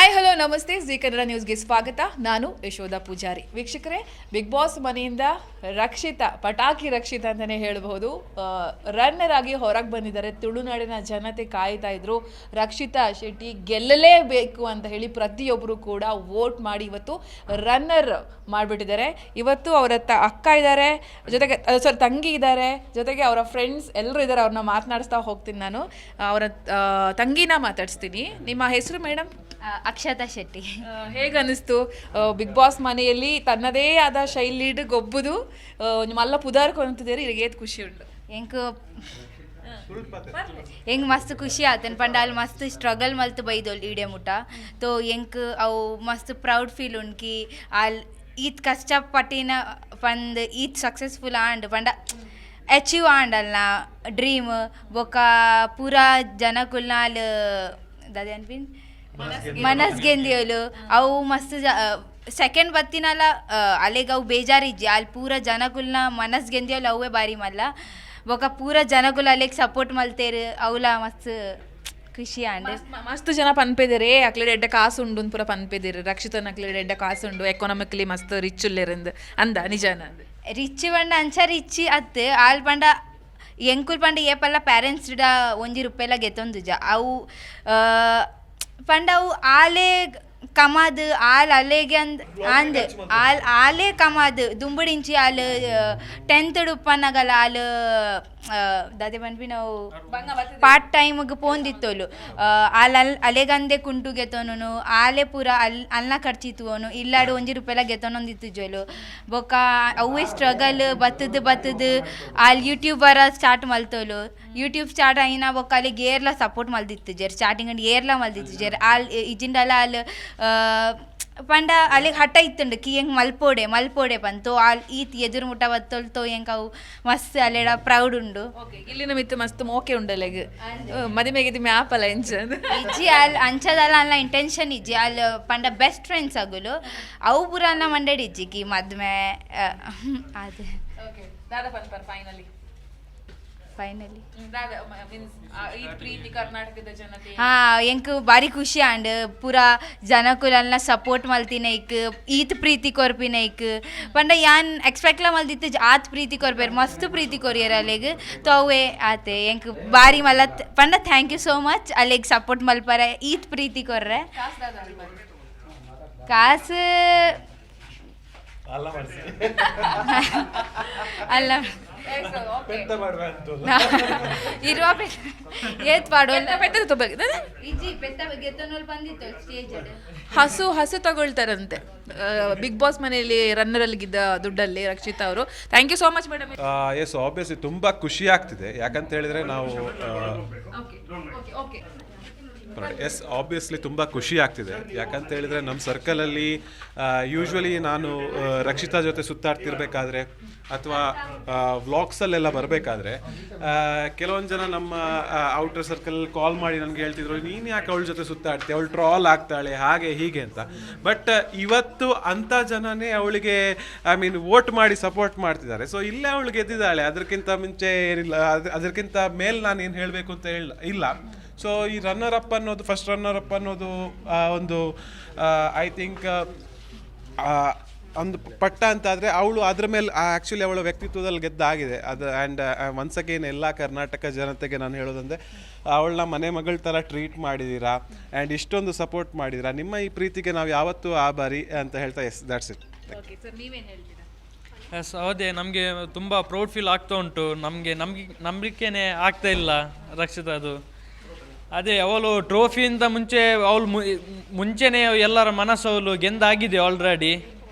Hi hello namaste G Kannada ನ್ಯೂಸ್ಗೆ ಸ್ವಾಗತ. ನಾನು ಯಶೋಧ ಪೂಜಾರಿ. ವೀಕ್ಷಕರೇ ಬಿಗ್ ಬಾಸ್ ಮನೆಯಿಂದ ರಕ್ಷಿತ, ಪಟಾಕಿ ರಕ್ಷಿತ ಅಂತಲೇ ಹೇಳಬಹುದು. ರನ್ನರ್ ಆಗಿ ಹೊರಗೆ ಬಂದಿದ್ದಾರೆ. ತುಳುನಾಡಿನ ಜನತೆ ಕಾಯ್ತಾ ಇದ್ರು. ರಕ್ಷಿತಾ ಶೆಟ್ಟಿ ಗೆಲ್ಲಲೇಬೇಕು ಅಂತ ಹೇಳಿ ಪ್ರತಿಯೊಬ್ಬರು ಕೂಡ ವೋಟ್ ಮಾಡಿ ಇವತ್ತು ರನ್ನರ್ ಮಾಡಿಬಿಟ್ಟಿದ್ದಾರೆ. ಇವತ್ತು ಅವರ ತ ಅಕ್ಕ ಇದ್ದಾರೆ. ಜೊತೆಗೆ ಸಾರಿ ತಂಗಿ ಇದ್ದಾರೆ. ಜೊತೆಗೆ ಅವರ ಫ್ರೆಂಡ್ಸ್ ಎಲ್ಲರೂ ಇದ್ದಾರೆ. ಅವ್ರನ್ನ ಮಾತನಾಡಿಸ್ತಾ ಹೋಗ್ತೀನಿ ನಾನು. ಅವರ ತಂಗಿನ ಮಾತಾಡಿಸ್ತೀನಿ. ನಿಮ್ಮ ಹೆಸರು ಮೇಡಮ್ ಅಕ್ಷತಾ ಶೆಟ್ಟಿ. ಹೇಗೆ ಅನಿಸ್ತು ಬಿಗ್ ಬಾಸ್ ಮನೆಯಲ್ಲಿ ತನ್ನದೇ ಆದ ಶೈಲಿಡ್ ಗೊಬ್ಬುದು ಮಲ್ಲ ಪುದಾರ್ ಕೊಂತಿದ್ದೀರಿ ಈಗ ಏತ್ ಖುಷಿ ಉಂಟು. ಎಂಕ್ ಎಂಗ್ ಮಸ್ತ್ ಖುಷಿ ಆತನ್ ಪಂಡ ಅಲ್ಲಿ ಮಸ್ತ್ ಸ್ಟ್ರಗಲ್ ಮಲ್ತ್ ಬೈದೋಲ್ ಈಡೆ ಮುಟ. ತೋ ಎಂಕ್ ಅವು ಮಸ್ತ್ ಪ್ರೌಡ್ ಫೀಲ್ ಉಂಡ್ಕಿ ಅಲ್ಲಿ ಈತ್ ಕಷ್ಟ ಪಟ್ಟಿನ ಪಂದ್ ಈತ್ ಸಕ್ಸಸ್ಫುಲ್ ಆಂಡ್ ಪಂಡ ಅಚೀವ್ ಆಂಡ್ ಅಲ್ಲ ಡ್ರೀಮ್ ಬೊಕ್ಕ ಪೂರಾ ಜನಕುಲ್ನ ಅಲ್ಲಿ ದಾದೆ ಅನ್ಪಿನ್ ಮನಸ್ ಗೆಂದಿಯಲು ಅವು ಮಸ್ತ್ ಸೆಕೆಂಡ್ ಬತ್ತಿನಲ್ಲ ಅಲೆಗ್ ಅವು ಬೇಜಾರಿಜ್ಜಿ. ಅಲ್ಲಿ ಪೂರ ಜನಗಳನ್ನ ಮನಸ್ ಗೆಂದಿಯಲು ಅವೇ ಬಾರಿ ಮಲ್ಲ. ಬೊಕ ಪೂರ ಜನಗಳು ಅಲೆಗ್ ಸಪೋರ್ಟ್ ಮಲ್ತೇರು ಅವಲ ಮಸ್ತ್ ಖುಷಿ ಅಂದ್ರೆ ಮಸ್ತ್ ಜನ ಪನ್ಪೆದಿರಿ. ಅಕ್ಲೆಡ್ ಎಡ್ಡ ಕಾಸು ಉಂಡು ಪೂರ ಪನ್ಪೆದಿರಿ. ರಕ್ಷಿತನ ಅಕ್ಲೆಡ್ ಎಡ್ಡ ಕಾಸು ಉಂಡು. ಎಕನಾಮಿಕಲಿ ಮಸ್ತ್ ರಿಚ್ ಉಲ್ಲೇರಿಂದ ಅಂದ. ನಿಜಾನ ರಿಚ್ ಬಂಡ ಅಂಚ ರಿಚ್ ಅತ್ ಆಲ್ ಬಂಡ ಎಂಕುಲ್ ಪಂಡ ಏಪಲ್ಲ ಪ್ಯಾರೆಂಟ್ಸ್ ಡ ಒಂಜಿ ರೂಪೆಲ ಗೆತ್ತೊಂದು ಜ ಅವು ಆ, ಪಂಡ ಅವು ಆಲೆ ಕಮಾದ್ ಆಲ್ ಅಲೆಗೆ ಅಂದ್ ಅಂದ್. ಆಲ್ ಆಲೆ ಕಮಾದ್. ದುಂಬುಡಿಂಚಿ ಆಲ್ ಟೆಂತ್ ಉಪ್ಪನ್ನಗಲ ಆಲ್ ದಾದೆ ಬಂದ್ವಿ ನಾವು ಪಾರ್ಟ್ ಟೈಮ್ಗೆ ಪೋಂದಿತ್ತೋಲು. ಆಲ್ ಅಲ್ ಅಲೆಗಂದೆ ಕುಂಟು ಗೆತೋನು ಆಲೆ ಪೂರ ಅಲ್ ಅಲ್ನ ಖರ್ಚಿತ್ತುವನು. ಇಲ್ಲಾಡು ಒಂಜಿ ರೂಪಾಯಿಲ ಗೆತ್ತೋನೊಂದಿತ್ತು ಜೋಲು. ಬೊಕ್ಕ ಅವೇ ಸ್ಟ್ರಗಲ್ ಬತ್ತದ ಬತ್ತದ. ಯೂಟ್ಯೂಬ್ ಬರ ಸ್ಟಾರ್ಟ್ ಮಲ್ತೋಲು. ಯೂಟ್ಯೂಬ್ ಸ್ಟಾರ್ಟ್ ಆಯಿನ ಬೊಕ್ಕ ಅಲ್ಲಿ ಗೇರ್ಲ ಸಪೋರ್ಟ್ ಮಲ್ದಿತ್ತು ಜರ್ ಸ್ಟಾರ್ಟಿಂಗ್ ಅಂಡ್ ಏರ್ಲ ಮಲ್ದಿತ್ತು ಜರ್ ಆಲ್ ಇಜಿಂಡಲ ಅಲ್ಲಿ ಪಂಡ ಅಲ್ಲಿಗೆ ಹಠ ಇತ್ತುಂಡು ಕಿ ಹೆಂಗೆ ಮಲ್ಪೋಡೆ ಮಲ್ಪೋಡೆ ಬಂತು. ಆಲ್ ಈತ್ ಎದುರು ಮುಟ ಬತ್ತೊಲ್ತೋ ಹೆಂಗೆ ಅವು ಮಸ್ತ್ ಅಲ್ಲೆಡ ಪ್ರೌಡ್ ಉಂಡು. ಇಲ್ಲಿನ ಮಿತ್ತು ಮಸ್ತ್ ಮೋಕೆ ಉಂಡಲೆಗ್ ಮದಿಮೆಗೆ ದಿಮ್ಮೆ ಆಪಲ ಇಂಚ ಇಜ್ಜಿ ಅಲ್ಲಿ ಅಂಚದಲ್ಲ ಅಲ್ಲ ಇಂಟೆನ್ಷನ್ ಇಜ್ಜಿ. ಅಲ್ಲಿ ಪಂಡ ಬೆಸ್ಟ್ ಫ್ರೆಂಡ್ಸ್ ಆಗುಲು ಅವು ಪೂರ ಅಲ್ಲ ಮಂಡಡಿ ಇಜ್ಜಿ ಕಿ ಮದ್ಮೆ ಅದೇ. ಫೈನಲಿ ಪ್ರೀತಿ ಕರ್ನಾಟಕದ ಜನತೆ. ಹಾ ಎಂಕ್ ಬಾರಿ ಖುಷಿ ಆಂಡ್ ಪೂರ ಜನಕುಲನ್ನ ಸಪೋರ್ಟ್ ಮಲ್ತಿನೈಕ್ ಈತ್ ಪ್ರೀತಿ ಕೊರ್ಪಿನೈಕ್ ಪಂಡ ಯಾನ್ ಎಕ್ಸ್ಪೆಕ್ಟ್ಲ ಮಲ್ದಿತ್ತು ಆತ್ ಪ್ರೀತಿ ಕೊರ್ಬೇರ್ ಮಸ್ತ್ ಪ್ರೀತಿ ಕೊರಿಯರ್ ಅಲೆಗ್ ತೋ ಅವೇ ಆತೆ ಎಂಕ್ ಬಾರಿ ಮಲ್ಲ ಪಂಡ ಥ್ಯಾಂಕ್ ಯು ಸೋ ಮಚ್ ಅಲೆಗ್ ಸಪೋರ್ಟ್ ಮಲ್ಪರ ಈತ್ ಪ್ರೀತಿ ಕೊರ್ರೆ. ಕಾಸು ಅಲ್ಲ. ಇರುವ ಏತ್ ಪೆತ್ತ ಹಸು ಹಸು ತಗೊಳ್ತಾರಂತೆ ಬಿಗ್ ಬಾಸ್ ಮನೆಯಲ್ಲಿ ರನ್ನರ್ ಅಲ್ಲಿಗಿದ್ದ ದುಡ್ಡಲ್ಲಿ ರಕ್ಷಿತಾ ಅವರು. Thank you so much madam yes obviously ತುಂಬಾ ಖುಷಿ ಆಗ್ತಿದೆ. ಯಾಕಂತ ಹೇಳಿದ್ರೆ ನಾವು ಎಸ್ ಆಬ್ವಿಯಸ್ಲಿ ತುಂಬ ಖುಷಿ ಆಗ್ತಿದೆ. ಯಾಕಂತ ಹೇಳಿದ್ರೆ ನಮ್ಮ ಸರ್ಕಲಲ್ಲಿ ಯೂಶ್ವಲಿ ನಾನು ರಕ್ಷಿತಾ ಜೊತೆ ಸುತ್ತಾಡ್ತಿರ್ಬೇಕಾದ್ರೆ ಅಥವಾ ವ್ಲಾಗ್ಸಲ್ಲೆಲ್ಲ ಬರಬೇಕಾದ್ರೆ ಕೆಲವೊಂದು ಜನ ನಮ್ಮ ಔಟರ್ ಸರ್ಕಲ್ ಕಾಲ್ ಮಾಡಿ ನನಗೆ ಹೇಳ್ತಿದ್ರು, ನೀನು ಯಾಕೆ ಅವಳ ಜೊತೆ ಸುತ್ತಾಡ್ತೀಯ ಅವಳು ಟ್ರಾಲ್ ಆಗ್ತಾಳೆ, ಹಾಗೆ ಹೀಗೆ ಅಂತ. ಬಟ್ ಇವತ್ತು ಅಂಥ ಜನನೇ ಅವಳಿಗೆ ಐ ಮೀನ್ ವೋಟ್ ಮಾಡಿ ಸಪೋರ್ಟ್ ಮಾಡ್ತಿದ್ದಾರೆ. ಸೊ ಇಲ್ಲೇ ಅವಳು ಗೆದ್ದಿದ್ದಾಳೆ. ಅದಕ್ಕಿಂತ ಮುಂಚೆ ಏನಿಲ್ಲ, ಅದ್- ಅದಕ್ಕಿಂತ ಮೇಲೆ ನಾನು ಏನು ಹೇಳಬೇಕು ಅಂತ ಹೇಳ, ಇಲ್ಲ. ಸೊ ಈ ರನ್ನರ್ ಅಪ್ ಅನ್ನೋದು ಫಸ್ಟ್ ರನ್ನರ್ ಅಪ್ ಅನ್ನೋದು ಒಂದು ಐ ಥಿಂಕ್ ಒಂದು ಪಟ್ಟ ಅಂತ ಆದರೆ ಅವಳು ಅದ್ರ ಮೇಲೆ ಆ್ಯಕ್ಚುಲಿ ಅವಳ ವ್ಯಕ್ತಿತ್ವದಲ್ಲಿ ಗೆದ್ದಾಗಿದೆ. ಅದು ಆ್ಯಂಡ್ ಒನ್ಸ್ ಅಗೇನ್ ಎಲ್ಲ ಕರ್ನಾಟಕ ಜನತೆಗೆ ನಾನು ಹೇಳೋದಂದರೆ ಅವಳನ್ನ ಮನೆ ಮಗಳ ಥರ ಟ್ರೀಟ್ ಮಾಡಿದ್ದೀರಾ ಆ್ಯಂಡ್ ಇಷ್ಟೊಂದು ಸಪೋರ್ಟ್ ಮಾಡಿದ್ದೀರಾ ನಿಮ್ಮ ಈ ಪ್ರೀತಿಗೆ ನಾವು ಯಾವತ್ತೂ ಆಭಾರಿ ಅಂತ ಹೇಳ್ತಾ yes that's it okay sir ನೀವೇನು ಹೇಳ್ತೀರಾ? ಎಸ್ ಹೌದೇ ನಮಗೆ ತುಂಬ ಪ್ರೌಡ್ ಫೀಲ್ ಆಗ್ತಾ ಉಂಟು. ನಮಗೆ ನಮಗೆ ನಂಬಿಕೆನೇ ಆಗ್ತಾ ಇಲ್ಲ ರಕ್ಷಿತದು ಅದೇ ಅವಳು ಟ್ರೋಫಿಯಿಂದ ಮುಂಚೆ ಅವಳು ಮುಂಚೆನೇ ಎಲ್ಲರ ಮನಸ್ಸು ಅವಳು ಗೆಂದಾಗಿದೆ ಆಲ್ರೆಡಿ